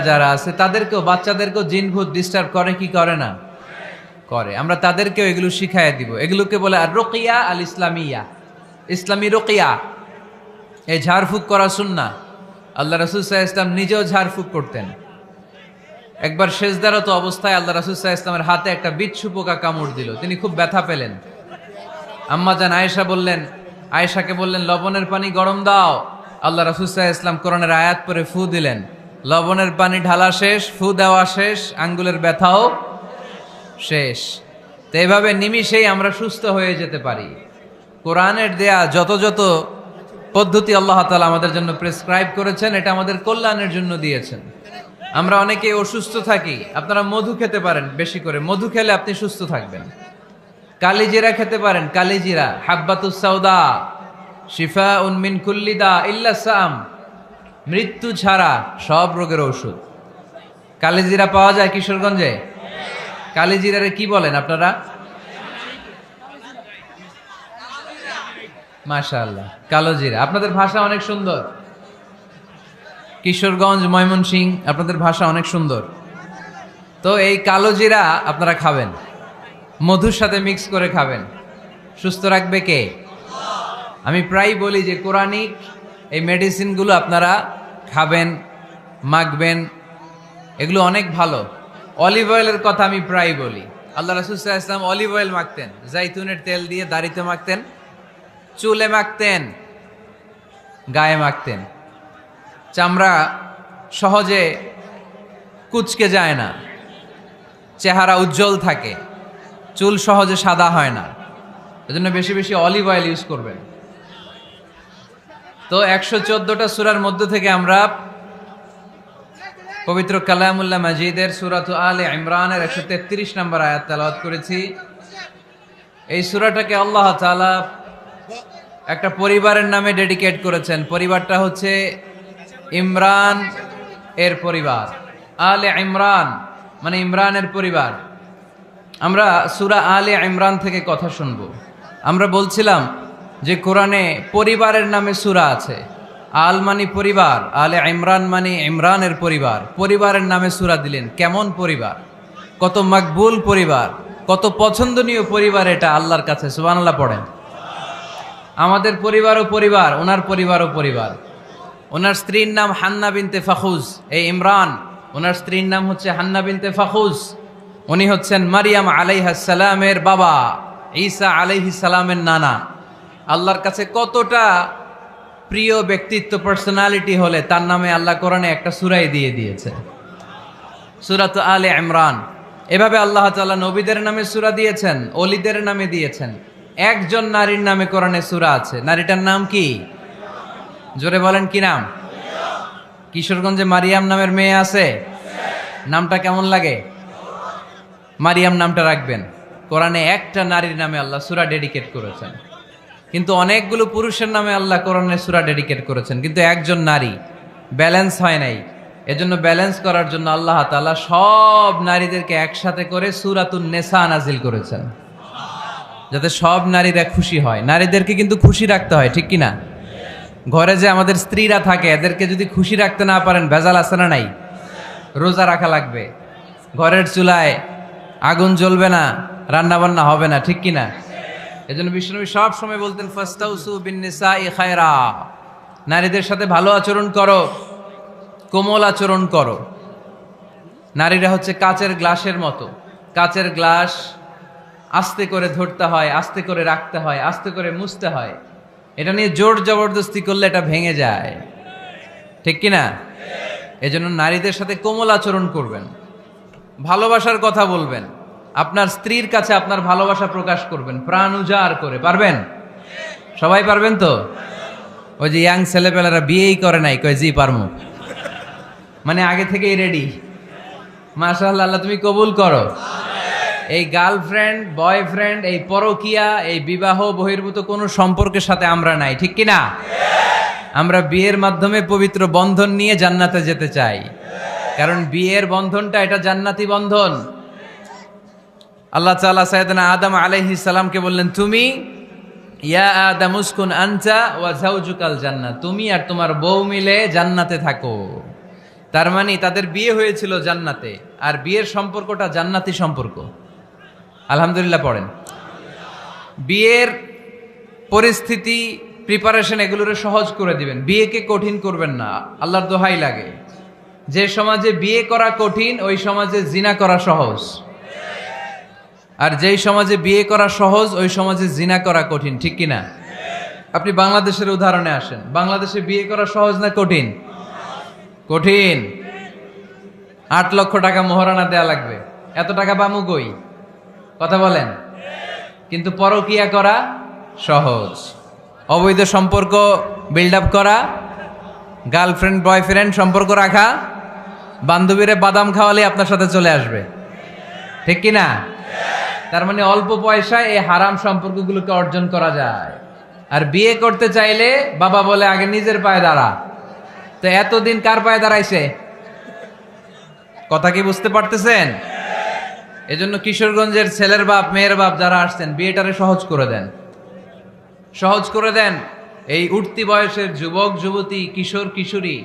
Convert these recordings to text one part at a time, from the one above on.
যারা আছে, তাদেরকেও, বাচ্চাদেরকেও জিন ভূত ডিস্টার্ব করে, কি করে না? করে। আমরা তাদেরকেও এগুলো শিখাই দিব। এগুলোকে বলে আর রোকিয়া আল ইসলামিয়া ইসলামী রোকিয়া। এই ঝাড়ফুঁক করা শুননা আল্লাহ রসুল সাহা ইসলাম নিজেও ঝাড়ফুঁক করতেন। একবার শেষদারত অবস্থায় আল্লাহ রসুল সাহা ইসলামের হাতে একটা বিচ্ছু পোকা কামড় দিল। তিনি খুব ব্যথা পেলেন। আম্মা জান আয়েশা বললেন, আয়েশাকে বললেন, লবণের পানি গরম দাও। আল্লাহ রসুল সাহা ইসলাম কোরআনের আয়াত পরে ফু দিলেন। লবণের পানি ঢালা শেষ, ফু দেওয়া শেষ, আঙ্গুলের ব্যথাও শেষ। তো এভাবে নিমিষেই আমরা সুস্থ হয়ে যেতে পারি। কোরআনের দেয়া যত যত পদ্ধতি আল্লাহ তালা আমাদের জন্য প্রেসক্রাইব করেছেন, এটা আমাদের কল্যাণের জন্য দিয়েছেন। আমরা অনেকে অসুস্থ থাকি, আপনারা মধু খেতে পারেন বেশি করে। মধু খেলে আপনি সুস্থ থাকবেন। কালিজিরা খেতে পারেন, কালিজিরা। হাব্বাতুস সাউদা শিফা উনমিন কুল্লিদা ইল্লা সাম মৃত্যু ছাড়া সব রোগের ওষুধ কালিজিরা পাওয়া যায় কিশোরগঞ্জে? কালিজিরারে কি বলেন আপনারা? মাশাআল্লাহ কালো জিরা আপনাদের ভাষা অনেক সুন্দর। কিশোরগঞ্জ, ময়মনসিং, আপনাদের ভাষা অনেক সুন্দর। তো এই কালো জিরা আপনারা খাবেন। মধুর সাথে মিক্স করে খাবেন। সুস্থ রাখবে কে? আমি প্রায় বলি যে কোরআনিক এই মেডিসিনগুলো আপনারা খাবেন, মাখবেন, এগুলো অনেক ভালো। অলিভ অয়েলের কথা আমি প্রায় বলি। আল্লাহ রাসুল্লাহ ইসলাম অলিভ অয়েল মাখতেন, জাইতুনের তেল দিয়ে দাড়িতে মাখতেন, চুলে মাখতেন, গায়ে মাখতেন। চামড়া সহজে কুচকে যায় না, চেহারা উজ্জ্বল থাকে, চুল সহজে সাদা হয় না। এজন্য বেশি বেশি অলিভ অয়েল ইউজ করবেন। তো একশো চোদ্দটা সুরার মধ্য থেকে আমরা পবিত্র কালামুল্লাহ মাজিদের সুরাত আলে ইমরানের একশো তেত্রিশ নম্বর আয়াত তেলাওয়াত করেছি। এই সুরাটাকে আল্লাহ তাআলা একটা পরিবারের নামে ডেডিকেট করেছেন। পরিবারটা হচ্ছে ইমরান এর পরিবার। আলে ইমরান মানে ইমরানের পরিবার। আমরা সুরা আলে ইমরান থেকে কথা শুনব। আমরা বলছিলাম যে কোরআনে পরিবারের নামে সুরা আছে। আল মানি পরিবার, আলে ইমরান মানি ইমরানের পরিবার। পরিবারের নামে সুরা দিলেন। কেমন পরিবার? কত মকবুল পরিবার। কত পছন্দনীয় পরিবার এটা আল্লাহর কাছে, সুবহানাল্লাহ পড়েন। আমাদের পরিবারও পরিবার, ওনার পরিবারও পরিবার। ওনার স্ত্রীর নাম হান্না বিনতে ফাখুজ, এই ইমরান। ওনার স্ত্রীর নাম হচ্ছে হান্না বিনতে ফাখুজ। উনি হচ্ছেন মারিয়াম আলাইহাসালামের বাবা, ঈসা আলাইহিস সালামের নানা। আল্লাহর কাছে কতটা প্রিয় ব্যক্তিত্ব পার্সোনালিটি হলে তার নামে আল্লাহ কোরআনে একটা সুরাই দিয়ে দিয়েছে। সুরাত আলে ইমরান। এভাবে আল্লাহ তাআলা নবীদের নামে সুরা দিয়েছেন অলিদের নামে দিয়েছেন। একজন নারীর নামে কোরআনে সুরা আছে। নারীটার নাম কি? জোরে বলেন কি নাম? কিশোরগঞ্জে মারিয়াম নামের মেয়ে আছে। নামটা কেমন লাগে? মারিয়াম নামটা রাখবেন। কোরআনে একটা নারীর নামে আল্লাহ সুরা ডেডিকেট করেছেন। কিন্তু অনেকগুলো পুরুষের নামে আল্লাহ কোরআনে সুরা ডেডিকেট করেছেন, কিন্তু একজন নারী। ব্যালেন্স হয় নাই। এজন্য ব্যালেন্স করার জন্য আল্লাহ তাআলা সব নারীদেরকে একসাথে করে সুরাতুন নেশা নাজিল করেছেন। যাতে সব নারীরা খুশি হয়। নারীদেরকে কিন্তু খুশি রাখতে হয়, ঠিক কি না ঘরে যে আমাদের স্ত্রীরা থাকে, এদেরকে যদি খুশি রাখতে না পারেন, ভেজাল আছে না নাই? রোজা রাখা লাগবে। ঘরের চুলায় আগুন জ্বলবে না, রান্নাবান্না হবে না, ঠিক কি না এজন্য বিষ্ণুনবী সব সময় বলতেন, ফাস্তাউসু বিন নিসাই খায়রা। নারীদের সাথে ভালো আচরণ করো, কোমল আচরণ করো। নারীরা হচ্ছে কাচের গ্লাসের মতো। কাচের গ্লাস আস্তে করে ধরতে হয়, আস্তে করে রাখতে হয়, আস্তে করে মুছতে হয়। এটা নিয়ে জোর জবরদস্তি করলে এটা ভেঙে যায়। ঠিক কি না? এজন্য নারীদের সাথে কোমল আচরণ করবেন। ভালোবাসার কথা বলবেন। আপনার স্ত্রীর কাছে আপনার ভালোবাসা প্রকাশ করবেন, প্রাণ উজাড় করে, পারবেন? সবাই পারবেন তো? ওই যে ইয়াং ছেলেপেলেরা বিয়েই করে নাই, কয়, জি, পারমু। মানে আগে থেকেই রেডি মাশাআল্লাহ, আল্লাহ, তুমি কবুল করো। এই গার্লফ্রেন্ড, বয়ফ্রেন্ড, এই পরকিয়া, এই বিবাহ, বহির্ভূত কোনো সম্পর্কের সাথে আমরা নাই, ঠিক কি না আমরা বিয়ের মাধ্যমে পবিত্র বন্ধন নিয়ে জান্নাতে যেতে চাই। কারণ বিয়ের বন্ধনটা এটা জান্নাতি বন্ধন। আল্লাহ তালা সাইয়েদনা আদম আলাইহিস সালামকে বললেন, তুমি, ইয়া আদম উসকুন আনতা ওয়া জাওজুকাল জান্নাত, তুমি আর তোমার বউ মিলে জান্নাতে থাকো। তার মানে তাদের বিয়ে হয়েছিল জান্নাতে, আর বিয়ের সম্পর্কটা জান্নাতি সম্পর্ক। আলহামদুলিল্লাহ পড়েন। বিয়ের পরিস্থিতি প্রিপারেশন এগুলোরে সহজ করে দিবেন। বিয়েকে কঠিন করবেন না, আল্লাহর দোহাই লাগে। যে সমাজে বিয়ে করা কঠিন, ওই সমাজে জিনা করা সহজ। আর যেই সমাজে বিয়ে করা সহজ, ওই সমাজে জিনা করা কঠিন, ঠিক কিনা? আপনি বাংলাদেশের উদাহরণে আসেন। বাংলাদেশে বিয়ে করা সহজ না কঠিন? কঠিন। আট লক্ষ টাকা মোহরানা দেয়া লাগবে। এত টাকা পামু কই? কথা বলেন। কিন্তু পরকিয়া করা সহজ। অবৈধ সম্পর্ক বিল্ড আপ করা গার্লফ্রেন্ড বয়ফ্রেন্ড সম্পর্ক রাখা, বান্ধবীরে বাদাম খাওয়ালে আপনার সাথে চলে আসবে। ঠিক কি না তার মানে অল্প পয়সায় এই হারাম সম্পর্কগুলোকে অর্জন করা যায়। আর বিয়ে করতে চাইলে বাবা বলে, আগে নিজের পায়ে দাঁড়া। তো এতদিন কার পায়ে দাঁড়াইছে? কথা কি বুঝতে পারতেছেন? এজন্য কিশোরগঞ্জের ছেলের বাপ, মেয়ের বাপ যারা আসছেন, বিয়েটারে সহজ করে দেন। সহজ করে দেন। এই উঠতি বয়সের যুবক, যুবতী, কিশোর, কিশোরী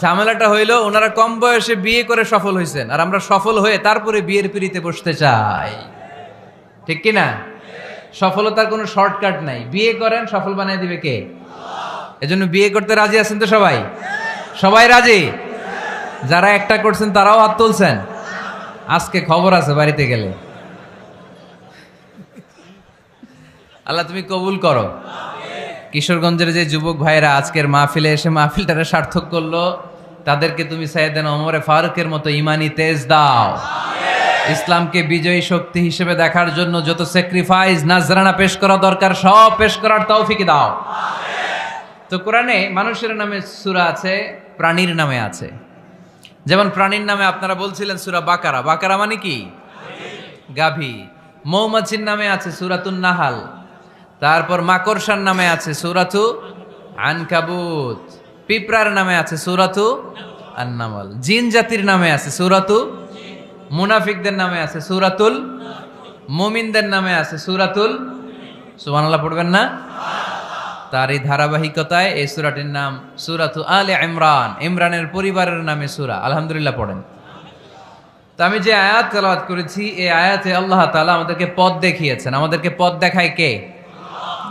ঝামেলাটা হইল ওনারা কম বয়সে বিয়ে করে সফল হয়েছেন আর আমরা সফল হয়ে তারপরে বিয়ের পিড়িতে বসতে চাই। ঠিক কি না? সফলতার কোনো শর্টকাট নাই। বিয়ে করেন, সফল বানিয়ে দিবে কে? এজন্য বিয়ে করতে রাজি আছেন তো সবাই? সবাই রাজি? যারা একটা করছেন তারাও হাত তুলছেন? আজকে খবর আছে বাড়িতে গেলে। আল্লাহ তুমি কবুল করো। কিশোরগঞ্জের যে যুবক ভাইরা আজকের মাহফিলে এসে মাহফিলটারে সার্থক করল, তাদেরকে তুমি সাইয়েদেন ওমরে ফারুকের মতো ইমানি তেজ দাও। ইসলামকে বিজয়ী শক্তি হিসেবে দেখার জন্য যত স্যাক্রিফাইস নাজরানা পেশ করা দরকার, সব পেশ করার তৌফিক দাও। তো কোরআনে মানুষের নামে সুরা আছে, প্রাণীর নামে আছে। যেমন প্রাণীর নামে আপনারা বলছিলেন সুরা বাকারা। বাকারা মানে কি? গাভী। মৌমাছির নামে আছে সুরাতুন নাহাল। তারপর মাকড়সার নামে আছে সুরাতু আনকাবুত। পিঁপড়ার নামে আছে সুরাতু আন্নামাল। জিন জাতির নামে আছে সুরাতু মুনাফিকদের নামে আছে সুরাতুল মুমিনদের নামে আছে সুরাতুল সুবহানাল্লাহ পড়বেন না? তার এই ধারাবাহিকতায় এই সুরাটির নাম সুরাতু আলে ইমরান। ইমরানের পরিবারের নামে সুরা। আলহামদুলিল্লাহ পড়েন। তো আমি যে আয়াত তেলাওয়াত করেছি, এই আয়াতে আল্লাহ তাআলা আমাদেরকে পথ দেখিয়েছেন। আমাদেরকে পথ দেখায় কে?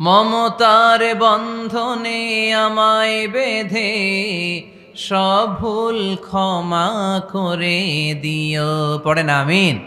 মমতার বন্ধনে আমায় বেঁধে সব ভুল ক্ষমা করে দিও। পড়েন আমিন।